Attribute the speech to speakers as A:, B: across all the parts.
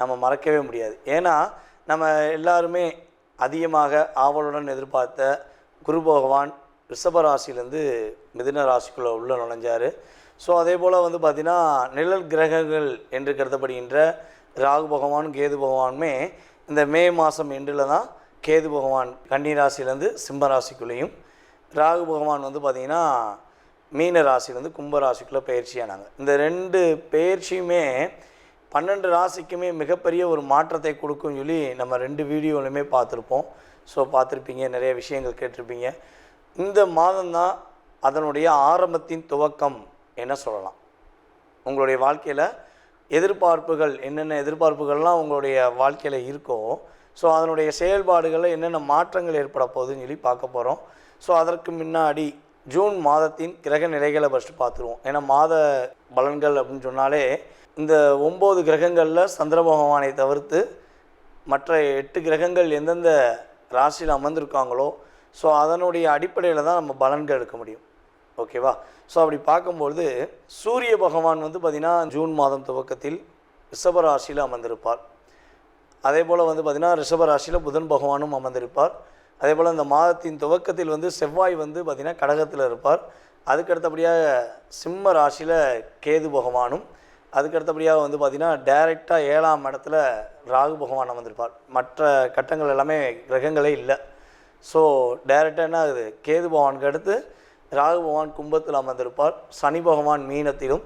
A: நம்ம மறக்கவே முடியாது. ஏன்னா நம்ம எல்லாருமே அதிகமாக ஆவலுடன் எதிர்பார்த்த குரு பகவான் ரிஷப ராசியிலேருந்து மிதுன ராசிக்குள்ளே உள்ளே நுழைஞ்சார். ஸோ அதே போல் வந்து பார்த்திங்கன்னா நிழல் கிரகங்கள் என்று கருதப்படுகின்ற ராகு பகவான் கேது பகவானுமே இந்த மே மாதம் எண்டில் தான் கேது பகவான் கன்னி ராசியிலேருந்து சிம்ம ராசிக்குள்ளேயும் ராகு பகவான் வந்து பார்த்திங்கன்னா மீன ராசிலேருந்து கும்ப ராசிக்குள்ளே பயிற்சியானாங்க. இந்த ரெண்டு பயிற்சியுமே பன்னெண்டு ராசிக்குமே மிகப்பெரிய ஒரு மாற்றத்தை கொடுக்கும்னு சொல்லி நம்ம ரெண்டு வீடியோலையுமே பார்த்துருப்போம். ஸோ பார்த்துருப்பீங்க நிறைய விஷயங்கள் கேட்டிருப்பீங்க. இந்த மாதம்தான் அதனுடைய ஆரம்பத்தின் துவக்கம் என்ன சொல்லலாம். உங்களுடைய வாழ்க்கையில் எதிர்பார்ப்புகள் என்னென்ன எதிர்பார்ப்புகள்லாம் உங்களுடைய வாழ்க்கையில் இருக்கோ ஸோ அதனுடைய செயல்பாடுகளில் என்னென்ன மாற்றங்கள் ஏற்பட போகுதுன்னு சொல்லி பார்க்க போகிறோம் ஸோ அதற்கு முன்னாடி ஜூன் மாதத்தின் கிரக நிலைகளை ஃபஸ்ட்டு பார்த்துருவோம். ஏன்னா மாத பலன்கள் அப்படின்னு சொன்னாலே இந்த ஒம்பது கிரகங்களில் சந்திர பகவானை தவிர்த்து மற்ற எட்டு கிரகங்கள் எந்தெந்த ராசியில் அமர்ந்திருக்காங்களோ ஸோ அதனுடைய அடிப்படையில் தான் நம்ம பலன்கள் எடுக்க முடியும். ஓகேவா ஸோ அப்படி பார்க்கும்பொழுது சூரிய பகவான் வந்து பார்த்திங்கன்னா ஜூன் மாதம் துவக்கத்தில் ரிஷபராசியில் அமர்ந்திருப்பார். அதே போல் வந்து பார்த்திங்கன்னா ரிஷபராசியில் புதன் பகவானும் அமர்ந்திருப்பார். அதே போல் இந்த மாதத்தின் துவக்கத்தில் வந்து செவ்வாய் வந்து பார்த்திங்கன்னா கடகத்தில் இருப்பார். அதுக்கடுத்தபடியாக சிம்ம ராசியில் கேது பகவானும் அதுக்கடுத்தபடியாக வந்து பார்த்திங்கன்னா டைரெக்டாக ஏழாம் இடத்துல ராகு பகவான் அமர்ந்திருப்பார். மற்ற கட்டங்கள் எல்லாமே கிரகங்களே இல்லை. ஸோ டைரெக்டாக என்ன ஆகுது? கேது பகவானுக்கு அடுத்து ராகு பகவான் கும்பத்தில் அமர்ந்திருப்பார். சனி பகவான் மீனத்திலும்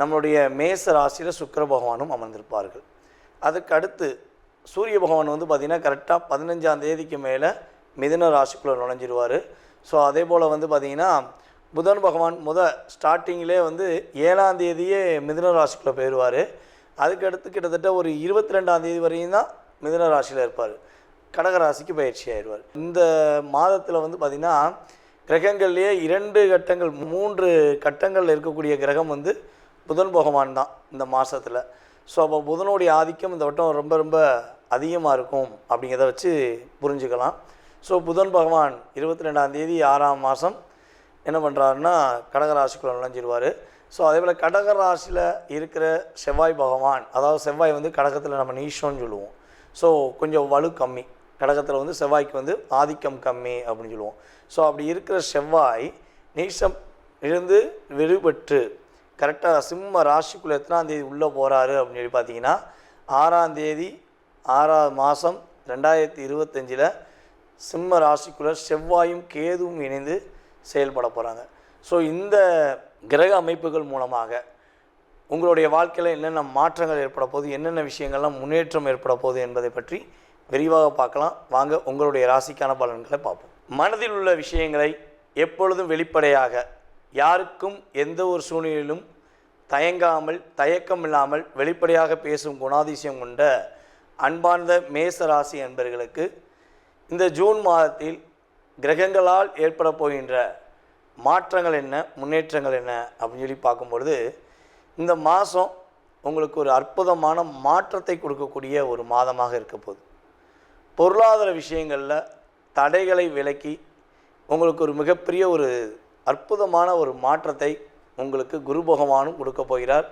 A: நம்மளுடைய மேச ராசியில் சுக்கர பகவானும் அமர்ந்திருப்பார்கள். அதுக்கு அடுத்து சூரிய பகவான் வந்து பார்த்திங்கன்னா கரெக்டாக பதினஞ்சாம் தேதிக்கு மேலே மிதுன ராசிக்குள்ளே நுழைஞ்சிருவார். ஸோ அதே போல் வந்து பார்த்திங்கன்னா புதன் பகவான் முத ஸ்டார்டிங்கிலே வந்து ஏழாம் தேதியே மிதுன ராசிக்குள்ளே போயிடுவார் அதுக்கடுத்து கிட்டத்தட்ட ஒரு இருபத்தி ரெண்டாம் தேதி வரையும் தான் மிதுன ராசியில் இருப்பார். கடகராசிக்கு பயிற்சி ஆயிடுவார். இந்த மாதத்தில் வந்து பார்த்திங்கன்னா கிரகங்கள்லேயே இரண்டு கட்டங்கள் மூன்று கட்டங்களில் இருக்கக்கூடிய கிரகம் வந்து புதன் பகவான் தான் இந்த மாதத்தில் ஸோ அப்போ புதனுடைய ஆதிக்கம் இந்த வட்டம் ரொம்ப ரொம்ப அதிகமாக இருக்கும் அப்படிங்கிறத வச்சு புரிஞ்சுக்கலாம். ஸோ புதன் பகவான் இருபத்தி ரெண்டாம் தேதி ஆறாம் மாதம் என்ன பண்ணுறாருன்னா கடகராசிக்குள்ளே நுழைஞ்சிடுவார் ஸோ அதே போல் கடகராசியில் இருக்கிற செவ்வாய் பகவான் அதாவது செவ்வாய் வந்து கடகத்தில் நம்ம நீஷோன்னு சொல்லுவோம். ஸோ கொஞ்சம் வலு கம்மி. கடகத்தில் வந்து செவ்வாய்க்கு வந்து ஆதிக்கம் கம்மி அப்படின்னு சொல்லுவோம். ஸோ அப்படி இருக்கிற செவ்வாய் நீசம் இருந்து விடுபட்டு கரெக்டாக சிம்ம ராசிக்குள்ளே எத்தனாம் தேதி உள்ளே போகிறாரு அப்படின்னு சொல்லி பார்த்தீங்கன்னா ஆறாம் தேதி ஆறாவது மாதம் ரெண்டாயிரத்தி இருபத்தஞ்சில் சிம்ம ராசிக்குள்ளே செவ்வாயும் கேதுவும் இணைந்து செயல்பட போகிறாங்க ஸோ இந்த கிரக அமைப்புகள் மூலமாக உங்களுடைய வாழ்க்கையில் என்னென்ன மாற்றங்கள் ஏற்பட போகுது என்னென்ன விஷயங்கள்லாம் முன்னேற்றம் ஏற்பட போகுது என்பதை பற்றி விரிவாக பார்க்கலாம். வாங்க உங்களுடைய ராசிக்கான பலன்களை பார்ப்போம். மனதில் உள்ள விஷயங்களை எப்பொழுதும் வெளிப்படையாக யாருக்கும் எந்த ஒரு சூழ்நிலையிலும் தயங்காமல் தயக்கம் இல்லாமல் வெளிப்படையாக பேசும் குணாதிசயம் கொண்ட அன்பார்ந்த மேச ராசி என்பர்களுக்கு இந்த ஜூன் மாதத்தில் கிரகங்களால் ஏற்பட போகின்ற மாற்றங்கள் என்ன முன்னேற்றங்கள் என்ன அப்படின்னு சொல்லி பார்க்கும்பொழுது இந்த மாதம் உங்களுக்கு ஒரு அற்புதமான மாற்றத்தை கொடுக்கக்கூடிய ஒரு மாதமாக இருக்க போகுது. பொருளாதார விஷயங்களில் தடைகளை விலக்கி உங்களுக்கு ஒரு மிகப்பெரிய ஒரு அற்புதமான ஒரு மாற்றத்தை உங்களுக்கு குரு பகவானும் கொடுக்க போகிறார்.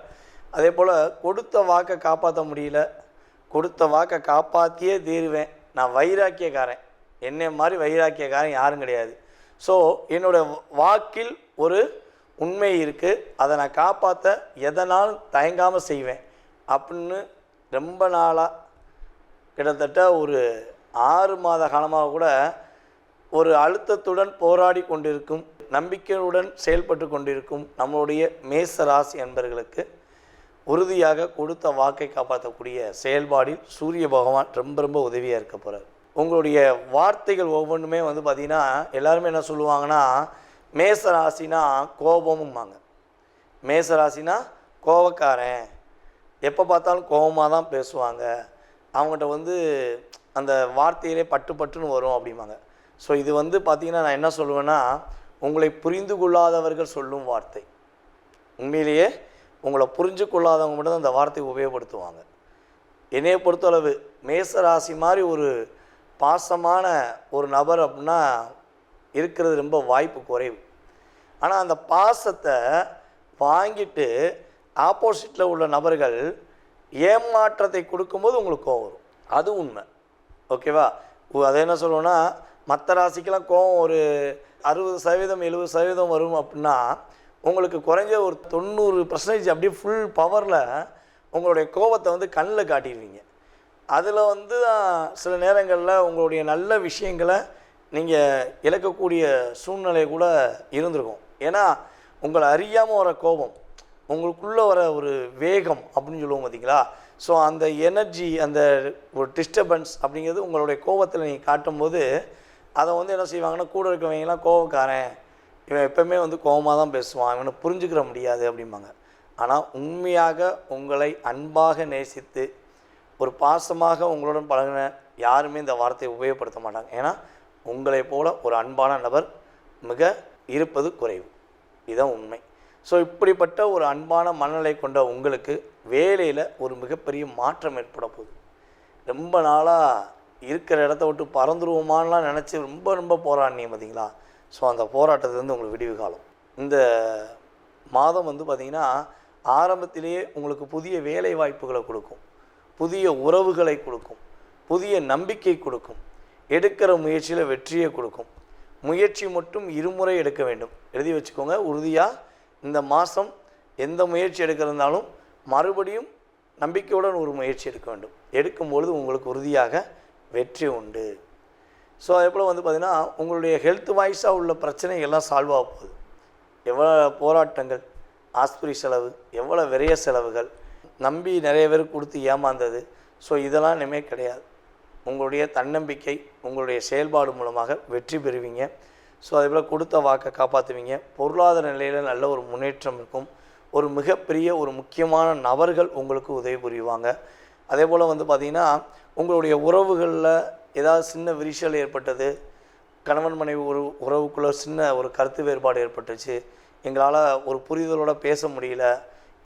A: அதே போல் கொடுத்த வாக்கை காப்பாற்ற முடியல கொடுத்த வாக்கை காப்பாற்றியே தீருவேன் நான் வைராக்கியக்காரன். என்னை மாதிரி வைராக்கியக்காரன் யாரும் கிடையாது. ஸோ என்னோடய வாக்கில் ஒரு உண்மை இருக்குது அதை நான் காப்பாற்ற எதனாலும் தயங்காமல் செய்வேன். அப்படின்னு ரொம்ப நாளாக கிட்டத்தட்ட ஒரு ஆறு மாத காலமாக கூட ஒரு அழுத்தத்துடன் போராடி கொண்டிருக்கும் நம்பிக்கையுடன் செயல்பட்டு கொண்டிருக்கும் நம்மளுடைய மேச ராசி உறுதியாக கொடுத்த வாக்கை காப்பாற்றக்கூடிய செயல்பாடில் சூரிய பகவான் ரொம்ப ரொம்ப உதவியாக இருக்க போகிறார் உங்களுடைய வார்த்தைகள் ஒவ்வொன்றுமே வந்து பார்த்திங்கன்னா எல்லாருமே என்ன சொல்லுவாங்கன்னா மேச ராசினா கோபமும்பாங்க. மேச ராசினா கோபக்காரன் எப்போ பார்த்தாலும் கோபமாக தான் பேசுவாங்க. அவங்ககிட்ட வந்து அந்த வார்த்தையிலே பட்டு பட்டுன்னு வரும் அப்படிம்பாங்க. ஸோ இது வந்து பார்த்திங்கன்னா நான் என்ன சொல்லுவேன்னா உங்களை புரிந்து கொள்ளாதவர்கள் சொல்லும் வார்த்தை. உண்மையிலேயே உங்களை புரிஞ்சு கொள்ளாதவங்க மட்டும் தான் அந்த வார்த்தையை உபயோகப்படுத்துவாங்க. என்னையை பொறுத்தளவு மேச ராசி மாதிரி ஒரு பாசமான ஒரு நபர் அப்படின்னா இருக்கிறது ரொம்ப வாய்ப்பு குறைவு. ஆனால் அந்த பாசத்தை வாங்கிட்டு ஆப்போசிட்டில் உள்ள நபர்கள் ஏமாற்றத்தை கொடுக்கும்போது உங்களுக்கு கோவம் வரும். அது உண்மை. ஓகேவா அதை என்ன சொல்லுவோன்னா மற்ற ராசிக்கெல்லாம் கோவம் ஒரு அறுபது சதவீதம் எழுபது சதவீதம் வரும் அப்படின்னா உங்களுக்கு குறைஞ்ச ஒரு தொண்ணூறு பர்சன்டேஜ் அப்படியே ஃபுல் பவரில் உங்களுடைய கோவத்தை வந்து கண்ணில் காட்டிடுவீங்க. அதில் வந்து சில நேரங்களில் உங்களுடைய நல்ல விஷயங்களை நீங்கள் இழக்கக்கூடிய சூழ்நிலை கூட இருந்திருக்கும். ஏன்னா உங்களை அறியாமல் வர கோபம் உங்களுக்குள்ளே வர ஒரு வேகம் அப்படின்னு சொல்லுவோம் பார்த்தீங்களா ஸோ அந்த எனர்ஜி அந்த ஒரு டிஸ்டர்பன்ஸ் அப்படிங்கிறது உங்களுடைய கோபத்தில் நீங்கள் காட்டும்போது அதை வந்து என்ன செய்வாங்கன்னா கூட இருக்கவங்கலாம் கோபக்காரன் இவன் எப்பவுமே வந்து கோபமாக தான் பேசுவான் இவனை புரிஞ்சுக்கிற முடியாது அப்படிம்பாங்க. ஆனால் உண்மையாக உங்களை அன்பாக நேசித்து ஒரு பாசமாக உங்களுடன் பழகின யாருமே இந்த வார்த்தையை உபயோகப்படுத்த மாட்டாங்க. ஏன்னா உங்களை போல ஒரு அன்பான நபர் மிக இருப்பது குறைவு. இதுதான் உண்மை. ஸோ இப்படிப்பட்ட ஒரு அன்பான மனநிலை கொண்ட உங்களுக்கு வேலையில் ஒரு மிகப்பெரிய மாற்றம் ஏற்பட போகுது. ரொம்ப நாளாக இருக்கிற இடத்த விட்டு பறந்துருவோமான்லாம் நினச்சி ரொம்ப ரொம்ப போராடினீங்க பார்த்தீங்களா ஸோ அந்த போராட்டத்துலேருந்து உங்களுக்கு விடிவு காலம் இந்த மாதம் வந்து பார்த்திங்கன்னா ஆரம்பத்திலேயே உங்களுக்கு புதிய வேலை வாய்ப்புகளை கொடுக்கும். புதிய உறவுகளை கொடுக்கும் புதிய நம்பிக்கை கொடுக்கும் எடுக்கிற முயற்சியில் வெற்றியை கொடுக்கும். முயற்சி மட்டும் இருமுறை எடுக்க வேண்டும். எழுதி வச்சுக்கோங்க உறுதியாக இந்த மாதம் எந்த முயற்சி எடுக்கிறதுனாலும் மறுபடியும் நம்பிக்கையுடன் ஒரு முயற்சி எடுக்க வேண்டும். எடுக்கும்பொழுது உங்களுக்கு உறுதியாக வெற்றி உண்டு. ஸோ அதே போல் வந்து பார்த்திங்கன்னா உங்களுடைய ஹெல்த் வாய்ஸாக உள்ள பிரச்சனைகள்லாம் சால்வ் ஆக போகுது. எவ்வளோ போராட்டங்கள் ஆஸ்பத்திரி செலவு எவ்வளோ விரைய செலவுகள் நம்பி நிறைய பேர் கொடுத்து ஏமாந்தது. ஸோ இதெல்லாம் இனிமேல் கிடையாது. உங்களுடைய தன்னம்பிக்கை உங்களுடைய செயல்பாடு மூலமாக வெற்றி பெறுவீங்க. ஸோ அதே போல் கொடுத்த வாக்கை காப்பாற்றுவீங்க பொருளாதார நிலையில் நல்ல ஒரு முன்னேற்றம் இருக்கும். ஒரு மிகப்பெரிய ஒரு முக்கியமான நபர்கள் உங்களுக்கு உதவி புரிவாங்க. அதே போல் வந்து பார்த்திங்கன்னா உங்களுடைய உறவுகளில் ஏதாவது சின்ன விரிசல் ஏற்பட்டது? கணவன் மனைவி ஒரு உறவுக்குள்ளே சின்ன ஒரு கருத்து வேறுபாடு ஏற்பட்டுச்சு. எங்களால் ஒரு புரிதலோடு பேச முடியல.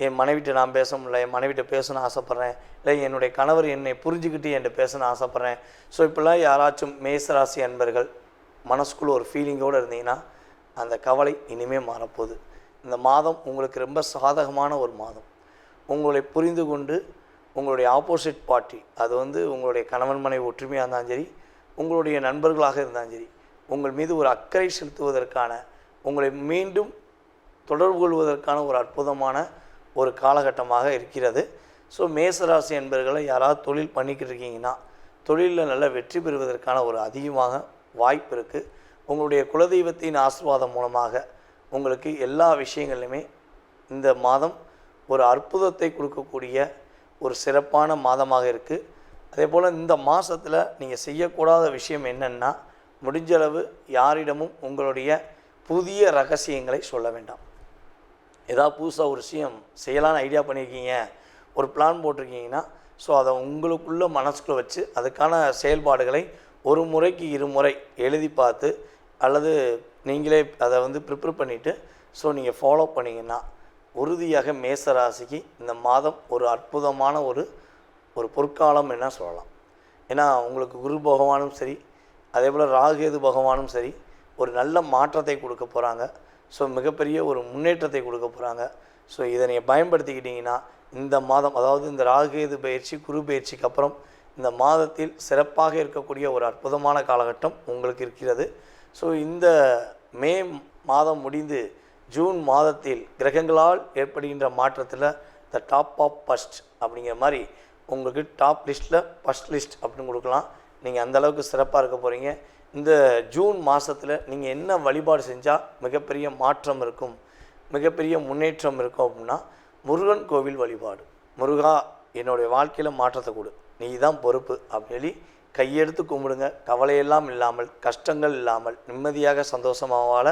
A: என் மனைவிட்ட நான் பேச முடியல என் மனைவிட்ட பேசணும்னு ஆசைப்பட்றேன். இல்லை என்னுடைய கணவர் என்னை புரிஞ்சுக்கிட்டு என்கிட்ட பேசணும்னு ஆசைப்பட்றேன். ஸோ இப்படிலாம் யாராச்சும் மேசராசி அன்பர்கள் மனசுக்குள்ள ஒரு ஃபீலிங்கோடு இருந்தீங்கன்னா அந்த கவலை இனிமேல் மாறப்போகுது. இந்த மாதம் உங்களுக்கு ரொம்ப சாதகமான ஒரு மாதம். உங்களை புரிந்து கொண்டு உங்களுடைய ஆப்போசிட் பார்ட்டி அது வந்து உங்களுடைய கணவன் மனைவி ஒற்றுமையாக இருந்தாலும் சரி உங்களுடைய நண்பர்களாக இருந்தாலும் சரி உங்கள் மீது ஒரு அக்கறை செலுத்துவதற்கான உங்களை மீண்டும் தொடர்பு கொள்வதற்கான ஒரு அற்புதமான ஒரு காலகட்டமாக இருக்கிறது. ஸோ மேசராசி என்பர்களை யாராவது தொழில் பண்ணிக்கிட்டு இருக்கீங்கன்னா தொழிலில் நல்ல வெற்றி பெறுவதற்கான ஒரு அதிகமாக வாய்ப்பு இருக்குது உங்களுடைய குலதெய்வத்தின் ஆசீர்வாதம் மூலமாக உங்களுக்கு எல்லா விஷயங்கள்லையுமே இந்த மாதம் ஒரு அற்புதத்தை கொடுக்கக்கூடிய ஒரு சிறப்பான மாதமாக இருக்குது அதே போல் இந்த மாதத்தில் நீங்கள் செய்யக்கூடாத விஷயம் என்னென்னா முடிஞ்சளவு யாரிடமும் உங்களுடைய புதிய ரகசியங்களை சொல்ல வேண்டாம். ஏதாவது புதுசாக ஒரு விஷயம் செய்யலான்னு ஐடியா பண்ணியிருக்கீங்க ஒரு பிளான் போட்டிருக்கீங்கன்னா ஸோ அதை உங்களுக்குள்ள மனசுக்குள்ளே வச்சு அதுக்கான செயல்பாடுகளை ஒரு முறைக்கு இருமுறை எழுதி பார்த்து அல்லது நீங்களே அதை வந்து ப்ரிப்பேர் பண்ணிவிட்டு ஸோ நீங்கள் ஃபாலோ பண்ணிங்கன்னா உறுதியாக மேச ராசிக்கு இந்த மாதம் ஒரு அற்புதமான ஒரு ஒரு பொற்காலம் என்ன சொல்லலாம். ஏன்னா உங்களுக்கு குரு பகவானும் சரி அதே போல் ராகேது பகவானும் சரி ஒரு நல்ல மாற்றத்தை கொடுக்க போகிறாங்க ஸோ மிகப்பெரிய ஒரு முன்னேற்றத்தை கொடுக்க போகிறாங்க ஸோ இதை நீங்கள் பயன்படுத்திக்கிட்டிங்கன்னா இந்த மாதம் அதாவது இந்த ராகுகேது பயிற்சி குரு பயிற்சிக்கு அப்புறம் இந்த மாதத்தில் சிறப்பாக இருக்கக்கூடிய ஒரு அற்புதமான காலகட்டம் உங்களுக்கு இருக்கிறது. ஸோ இந்த மே மாதம் முடிந்து ஜூன் மாதத்தில் கிரகங்களால் ஏற்படுகின்ற மாற்றத்தில் த டாப் ஆஃப் ஃபஸ்ட் அப்படிங்கிற மாதிரி உங்களுக்கு டாப் லிஸ்ட்டில் ஃபஸ்ட் லிஸ்ட் அப்படின்னு கொடுக்கலாம். நீங்கள் அந்த அளவுக்கு சிறப்பாக இருக்க போகிறீங்க இந்த ஜூன் மாதத்தில் நீங்கள் என்ன வழிபாடு செஞ்சால் மிகப்பெரிய மாற்றம் இருக்கும் மிகப்பெரிய முன்னேற்றம் இருக்கும் அப்படின்னா முருகன் கோவில் வழிபாடு. முருகா என்னுடைய வாழ்க்கையில் மாற்றத்தை கொடு. நீ தான் பொறுப்பு அப்படின்னு சொல்லி கையெடுத்து கும்பிடுங்க. கவலையெல்லாம் இல்லாமல் கஷ்டங்கள் இல்லாமல் நிம்மதியாக சந்தோஷமாக வாழ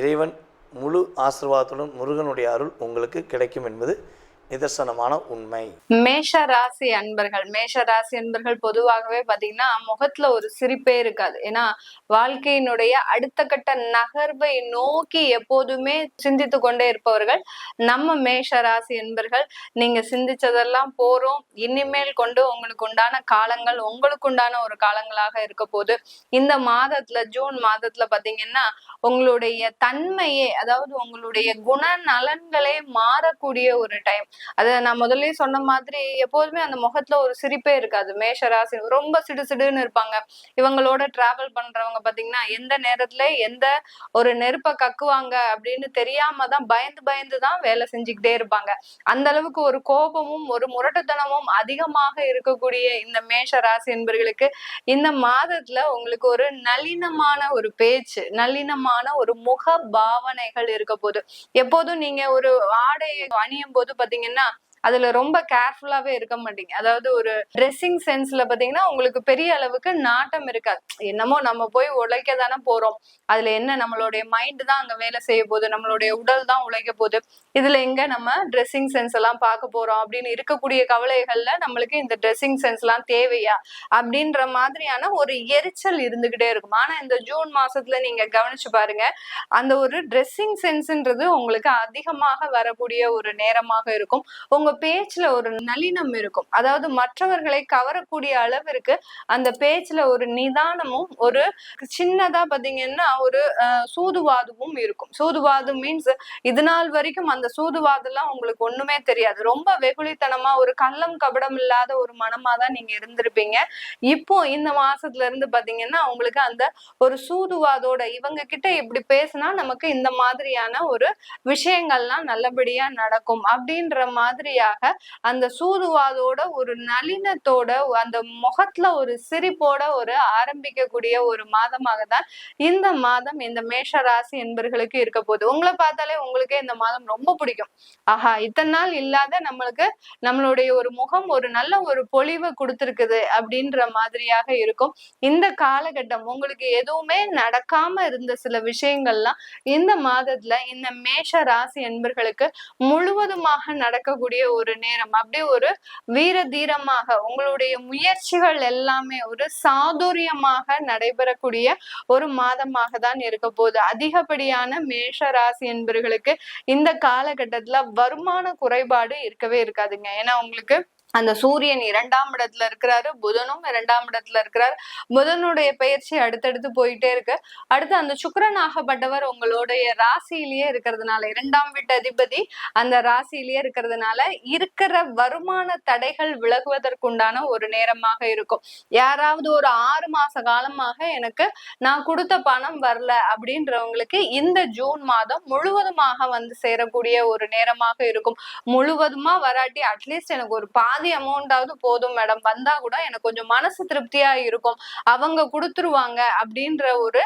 A: இறைவன் முழு ஆசிர்வாதத்துடன் முருகனுடைய அருள் உங்களுக்கு கிடைக்கும் என்பது நிதர்சனமான உண்மை.
B: மேஷ ராசி அன்பர்கள் மேஷ ராசி அன்பர்கள் பொதுவாகவே பாத்தீங்கன்னா முகத்துல ஒரு சிரிப்பே இருக்காது. ஏன்னா வாழ்க்கையினுடைய அடுத்த கட்ட நகர்வை நோக்கி எப்போதுமே சிந்தித்து கொண்டே இருப்பவர்கள் நம்ம மேஷ ராசி அன்பர்கள். நீங்க சிந்திச்சதெல்லாம் போறோம். இனிமேல் கொண்டு உங்களுக்கு உண்டான காலங்கள் உங்களுக்கு உண்டான ஒரு காலங்களாக இருக்க போது இந்த மாதத்துல ஜூன் மாதத்துல பாத்தீங்கன்னா உங்களுடைய தன்மையே அதாவது உங்களுடைய குண நலன்களே மாறக்கூடிய ஒரு டைம் அத நான் முதல்லயே சொன்ன மாதிரி எப்போதுமே அந்த முகத்துல ஒரு சிரிப்பே இருக்காது. மேஷ ராசி ரொம்ப சிடு சிடுன்னு இருப்பாங்க. இவங்களோட டிராவல் பண்றவங்க பாத்தீங்கன்னா எந்த நேரத்துல எந்த ஒரு நெருப்ப கக்குவாங்க அப்படின்னு தெரியாம தான் பயந்து பயந்து தான் வேலை செஞ்சுக்கிட்டே இருப்பாங்க. அந்த அளவுக்கு ஒரு கோபமும் ஒரு முரட்டுத்தனமும் அதிகமாக இருக்கக்கூடிய இந்த மேஷ ராசி என்பர்களுக்கு இந்த மாதத்துல உங்களுக்கு ஒரு நளினமான ஒரு பேச்சு நளினமான ஒரு முக பாவனைகள் இருக்க போது எப்போதும் நீங்க ஒரு ஆடை அணியும் போது பாத்தீங்கன்னா பாத்தீங்கன்னா அதுல ரொம்ப கேர்ஃபுல்லாவே இருக்க மாட்டீங்க. அதாவது ஒரு ட்ரெஸ்ஸிங் சென்ஸ்ல பாத்தீங்கன்னா உங்களுக்கு பெரிய அளவுக்கு நாட்டம் இருக்காது. என்னமோ நம்ம போய் உழைக்க தானே போறோம். அதுல என்ன நம்மளுடைய மைண்ட் தான் அங்க வேலை செய்ய போகுது நம்மளுடைய உடல் தான் உழைக்க போகுது. இதுல எங்க நம்ம ட்ரெஸ்ஸிங் சென்ஸ் எல்லாம் பார்க்க போறோம் அப்படின்னு இருக்கக்கூடிய கவலைகள்ல நம்மளுக்கு இந்த ட்ரெஸ்ஸிங் சென்ஸ் எல்லாம் தேவையா? அப்படின்ற மாதிரியான ஒரு எரிச்சல் இருந்துகிட்டே இருக்கும். ஆனா இந்த ஜூன் மாசத்துல நீங்க கவனிச்சு பாருங்க அந்த ஒரு ட்ரெஸ்ஸிங் சென்ஸ்ன்றது உங்களுக்கு அதிகமாக வரக்கூடிய ஒரு நேரமாக இருக்கும். உங்க பேச்சுல ஒரு நளினம் இருக்கும். அதாவது மற்றவர்களை கவரக்கூடிய அளவிற்கு அந்த பேச்சுல ஒரு நிதானமும் ஒரு சின்னதா பாத்தீங்கன்னா ஒரு அஹ், சூதுவாதமும் இருக்கும். சூதுவாது மீன்ஸ் இது நாள் வரைக்கும் அந்த சூதுவாதெல்லாம் உங்களுக்கு ஒண்ணுமே தெரியாது. ரொம்ப வெகுளித்தனமா ஒரு கள்ளம் கபடம் இல்லாத ஒரு மனமா தான் நீங்க இருந்திருப்பீங்க. இப்போ இந்த மாசத்துல இருந்து பாத்தீங்கன்னா உங்களுக்கு அந்த ஒரு சூதுவாதோட இவங்க கிட்ட இப்படி பேசினா நமக்கு இந்த மாதிரியான ஒரு விஷயங்கள்லாம் நல்லபடியா நடக்கும். அப்படின்ற மாதிரியாக அந்த சூதுவாதோட ஒரு நளினத்தோட அந்த முகத்துல ஒரு சிரிப்போட ஒரு ஆரம்பிக்கக்கூடிய ஒரு மாதமாக தான் இந்த மாதம் இந்த மேஷ ராசி என்பர்களுக்கு இருக்க போகுது. உங்களை பார்த்தாலே உங்களுக்கே இந்த மாதம் ரொம்ப பிடிக்கும். ஆஹா இத்தனை நாள் இல்லாத நம்மளுக்கு நம்மளுடைய ஒரு முகம் ஒரு நல்ல ஒரு பொலிவு கொடுத்துருக்குது அப்படின்ற மாதிரியாக இருக்கும். இந்த காலகட்டம் உங்களுக்கு எதுவுமே நடக்காம இருந்த சில விஷயங்கள்லாம் இந்த மாதத்துல இந்த மேஷ ராசி என்பர்களுக்கு முழுவதுமாக நடக்கக்கூடிய ஒரு நேரம். அப்படியே ஒரு வீர தீரமாக உங்களுடைய முயற்சிகள் எல்லாமே ஒரு சாதுரியமாக நடைபெறக்கூடிய ஒரு மாதமாக தான் இருக்க போகுது. அதிகப்படியான மேஷ ராசி என்பர்களுக்கு இந்த காலகட்டத்துல வருமான குறைபாடு இருக்கவே இருக்காதுங்க. ஏன்னா உங்களுக்கு அந்த சூரியன் இரண்டாம் இடத்துல இருக்கிறாரு புதனும் இரண்டாம் இடத்துல இருக்கிறாரு. புதனுடைய பயிற்சி அடுத்தடுத்து போயிட்டே இருக்கு. அடுத்து அந்த சுக்கரன் ஆகப்பட்டவர் உங்களுடைய ராசியிலேயே இருக்கிறதுனால இரண்டாம் வீட்டு அதிபதி அந்த ராசியிலேயே இருக்கிறதுனால இருக்கிற வருமான தடைகள் விலகுவதற்குண்டான ஒரு நேரமாக இருக்கும். யாராவது ஒரு ஆறு மாச காலமாக எனக்கு நான் கொடுத்த பணம் வரல அப்படின்றவங்களுக்கு இந்த ஜூன் மாதம் முழுவதுமாக வந்து சேரக்கூடிய ஒரு நேரமாக இருக்கும். முழுவதுமா வராட்டி அட்லீஸ்ட் எனக்கு ஒரு பாதி பாதி அமௌண்டாவது போதும் மேடம் வந்தா கூட எனக்கு கொஞ்சம் மனசு திருப்தியா இருக்கும். அவங்க கொடுத்துருவாங்க அப்படின்ற ஒரு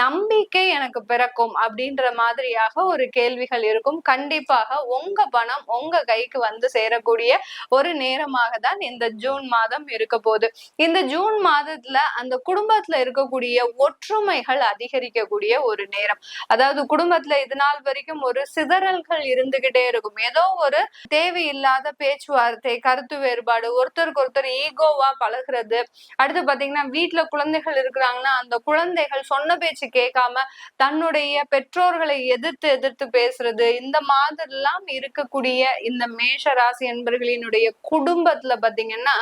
B: நம்பிக்கை எனக்கு பிறக்கும் அப்படின்ற மாதிரியாக ஒரு கேள்விகள் இருக்கும். கண்டிப்பாக உங்க பணம் உங்க கைக்கு வந்து சேரக்கூடிய ஒரு நேரமாக தான் இந்த ஜூன் மாதம் இருக்க போகுது. இந்த ஜூன் மாதத்துல அந்த குடும்பத்துல இருக்கக்கூடிய ஒற்றுமைகள் அதிகரிக்கக்கூடிய ஒரு நேரம். அதாவது குடும்பத்துல இது நாள் வரைக்கும் ஒரு சிதறல்கள் இருந்துகிட்டே இருக்கும். ஏதோ ஒரு தேவையில்லாத பேச்சுவார்த்தை கருத்து வேறுபாடு. ஒருத்தருக்கு ஒருத்தர் ஈகோவா பழகுறது. அடுத்து பாத்தீங்கன்னா வீட்டுல குழந்தைகள் இருக்கிறாங்கன்னா அந்த குழந்தைகள் சொன்ன பேச்சு கேட்காம தன்னுடைய பெற்றோர்களை எதிர்த்து எதிர்த்து பேசுறது. இந்த மாதிரிலாம் இருக்கக்கூடிய இந்த மேஷ ராசி என்பர்களினுடைய குடும்பத்துல பாத்தீங்கன்னா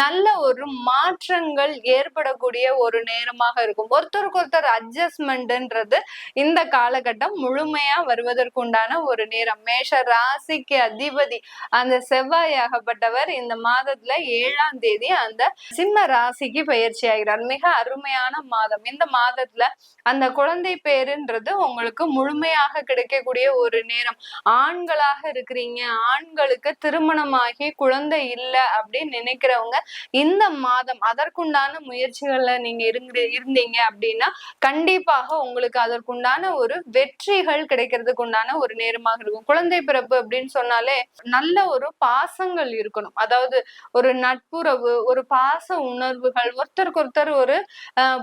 B: நல்ல ஒரு மாற்றங்கள் ஏற்படக்கூடிய ஒரு நேரமாக இருக்கும். ஒருத்தருக்கு ஒருத்தர் அட்ஜஸ்ட்மெண்ட்ன்றது இந்த காலகட்டம் முழுமையா வருவதற்குண்டான ஒரு நேரம். மேஷ ராசிக்கு அதிபதி அந்த செவ்வாயாகப்பட்டவர் இந்த மாதத்துல ஏழாம் தேதி அந்த சிம்ம ராசிக்கு பயிற்சி ஆகிறார். மிக அருமையான மாதம். இந்த மாதத்துல அந்த குழந்தை பேருன்றது உங்களுக்கு முழுமையாக கிடைக்கக்கூடிய ஒரு நேரம். ஆண்களாக இருக்கிறீங்க. ஆண்களுக்கு திருமணமாகி குழந்தை இல்லை அப்படின்னு நினைக்கிறவங்க இந்த மாதம் அதற்குண்டான முயற்சிகள்ல நீங்க இருந்து இருந்தீங்க அப்படின்னா கண்டிப்பாக உங்களுக்கு அதற்குண்டான ஒரு வெற்றிகள் கிடைக்கிறதுக்கு உண்டான ஒரு நேரமாக இருக்கும். குழந்தை பிறப்பு அப்படின்னு சொன்னாலே நல்ல ஒரு பாசங்கள் இருக்கணும். அதாவது ஒரு நட்புறவு ஒரு பாச உணர்வுகள் ஒருத்தருக்கு ஒருத்தர் ஒரு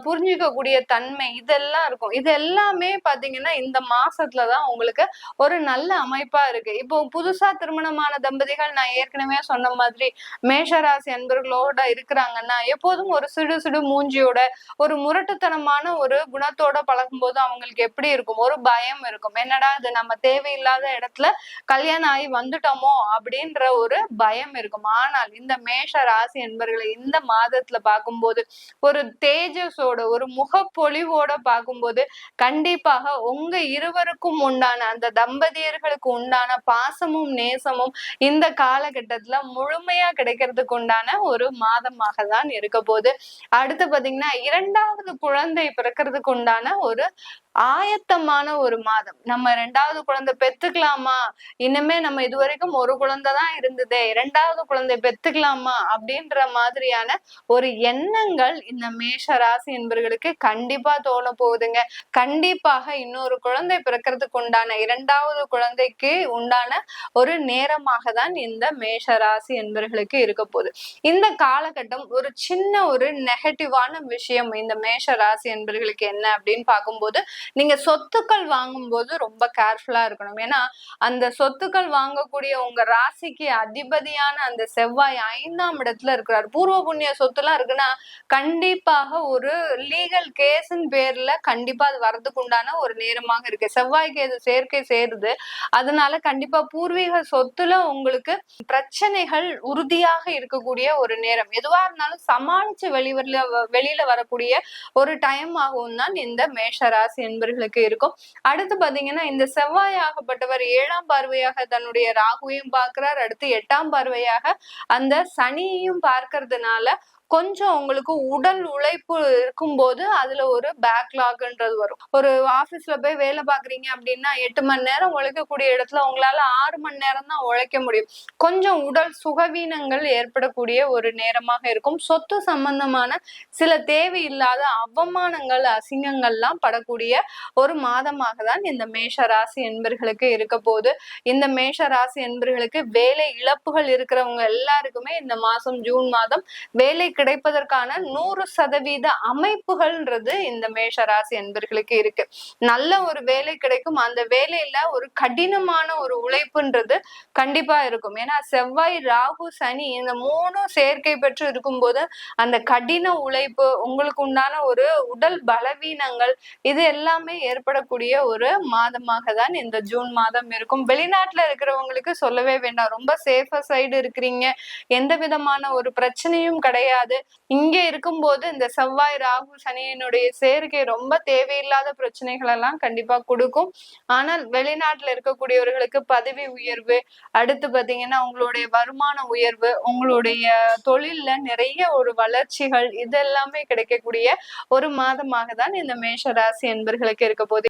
B: புரிஞ்சுக்கக்கூடிய தன்மை இதெல்லாம் இருக்கும். இது எல்லாமே பாத்தீங்கன்னா இந்த மாசத்துலதான் உங்களுக்கு ஒரு நல்ல அமைப்பா இருக்கு. இப்போ புதுசா திருமணமான தம்பதிகள் நான் ஏற்கனவே சொன்ன மாதிரி மேஷராசி அன்பர்களோட இருக்கிறாங்கன்னா எப்போதும் ஒரு சிடு சிடு மூஞ்சியோட ஒரு முரட்டுத்தனமான ஒரு குணத்தோட பழகும்போது அவங்களுக்கு எப்படி இருக்கும்? ஒரு பயம் இருக்கும். என்னடா இது நம்ம தேவையில்லாத இடத்துல கல்யாணம் ஆகி வந்துட்டோமோ? அப்படின்ற ஒரு பயம் இருக்கும். ஆனால் இந்த மேஷ ராசி என்பர்களை இந்த மாதத்துல பார்க்கும்போது ஒரு தேஜஸோட ஒரு முகப்பொழிவோட பார்க்கும்போது கண்டிப்பாக உங்க இருவருக்கும் உண்டான அந்த தம்பதியர்களுக்கு உண்டான பாசமும் நேசமும் இந்த காலகட்டத்துல முழுமையா கிடைக்கிறதுக்கு உண்டான ஒரு மாதமாக தான் இருக்க போகுது. அடுத்து பாத்தீங்கன்னா இரண்டாவது குழந்தை பிறக்கிறதுக்கு உண்டான ஒரு ஆயத்தமான ஒரு மாதம். நம்ம ரெண்டாவது குழந்தை பெத்துக்கலாமா? இனிமே நம்ம இதுவரைக்கும் ஒரு குழந்தை தான் இருந்ததே. இரண்டாவது குழந்தை பெத்துக்கலாமா? அப்படின்ற மாதிரியான ஒரு எண்ணங்கள் இந்த மேஷ ராசி என்பவர்களுக்கு கண்டிப்பா தோண போகுதுங்க கண்டிப்பாக இன்னொரு குழந்தை பிறக்கிறதுக்கு உண்டான இரண்டாவது குழந்தைக்கு உண்டான ஒரு நேரமாக தான் இந்த மேஷ ராசி என்பவர்களுக்கு இருக்க போகுது. இந்த காலகட்டம் ஒரு சின்ன ஒரு நெகட்டிவான விஷயம் இந்த மேஷ ராசி என்பவர்களுக்கு என்ன அப்படின்னு பார்க்கும்போது நீங்க சொத்துக்கள் வாங்கும்போது ரொம்ப கேர்ஃபுல்லா இருக்கணும். ஏன்னா அந்த சொத்துக்கள் வாங்கக்கூடிய உங்க ராசிக்கு அதிபதியான அந்த செவ்வாய் ஐந்தாம் இடத்துல இருக்கிறார். பூர்வ புண்ணிய சொத்துலாம் இருக்குன்னா கண்டிப்பாக ஒரு லீகல் கேஸின் பேர்ல கண்டிப்பா அது வரதுக்கு உண்டான ஒரு நேரமாக இருக்கு. செவ்வாய்க்கு எது சேர்க்கை சேருது அதனால கண்டிப்பா பூர்வீக சொத்துல உங்களுக்கு பிரச்சனைகள் உறுதியாக இருக்கக்கூடிய ஒரு நேரம். எதுவா இருந்தாலும் சமாளிச்சு வெளிவரில வெளியில வரக்கூடிய ஒரு டைம் ஆகும் தான் இந்த மேஷராசி என்பர்களுக்கு இருக்கும். அடுத்து பாத்தீங்கன்னா இந்த செவ்வாய் ஆகப்பட்டவர் ஏழாம் பார்வையாக தன்னுடைய ராகுவையும் பார்க்கிறார். அடுத்து எட்டாம் பார்வையாக அந்த சனியையும் பார்க்கறதுனால கொஞ்சம் உங்களுக்கு உடல் உழைப்பு இருக்கும்போது அதுல ஒரு பேக்லாக்ன்றது வரும். ஒரு ஆபீஸ்ல போய் வேலை பாக்குறீங்க அப்படின்னா எட்டு மணி நேரம் உழைக்கக்கூடிய இடத்துல உங்களால ஆறு மணி நேரம் தான் உழைக்க முடியும். கொஞ்சம் உடல் சுகவீனங்கள் ஏற்படக்கூடிய ஒரு நேரமாக இருக்கும். சொத்து சம்பந்தமான சில தேவையில்லாத அவமானங்கள் அசிங்கங்கள்லாம் படக்கூடிய ஒரு மாதமாக தான் இந்த மேஷ ராசி என்பர்களுக்கு இருக்க போகுது. இந்த மேஷ ராசி என்பர்களுக்கு வேலை இழப்புகள் இருக்கிறவங்க எல்லாருக்குமே இந்த மாசம் ஜூன் மாதம் வேலை கிடைப்பதற்கான நூறு சதவீத அமைப்புகள்ன்றது இந்த மேஷ ராசி என்பர்களுக்கு இருக்கு. நல்ல ஒரு வேலை கிடைக்கும். அந்த வேலையில ஒரு கடினமான ஒரு உழைப்புன்றது கண்டிப்பா இருக்கும். ஏன்னா செவ்வாய் ராகு சனி இந்த மூணும் சேர்க்கை பெற்று இருக்கும்போது அந்த கடின உழைப்பு உங்களுக்கு உண்டான ஒரு உடல் பலவீனங்கள் இது எல்லாமே ஏற்படக்கூடிய ஒரு மாதமாக தான் இந்த ஜூன் மாதம் இருக்கும். வெளிநாட்டுல இருக்கிறவங்களுக்கு சொல்லவே வேண்டாம். ரொம்ப சேஃபர் சைடு இருக்கிறீங்க. எந்த விதமான ஒரு பிரச்சனையும் கிடையாது. இங்க இருக்கும்போது இந்த செவ்வாய் ராகு சனியினுடைய சேர்க்கை ரொம்ப தேவையில்லாத பிரச்சனைகள் எல்லாம் கண்டிப்பா கொடுக்கும். ஆனால் வெளிநாட்டுல இருக்கக்கூடியவர்களுக்கு பதவி உயர்வு அடுத்து பாத்தீங்கன்னா உங்களுடைய வருமான உயர்வு உங்களுடைய தொழில்ல நிறைய ஒரு வளர்ச்சிகள் இதெல்லாமே கிடைக்கக்கூடிய ஒரு மாதமாக தான் இந்த மேஷ ராசி என்பர்களுக்கு இருக்க போது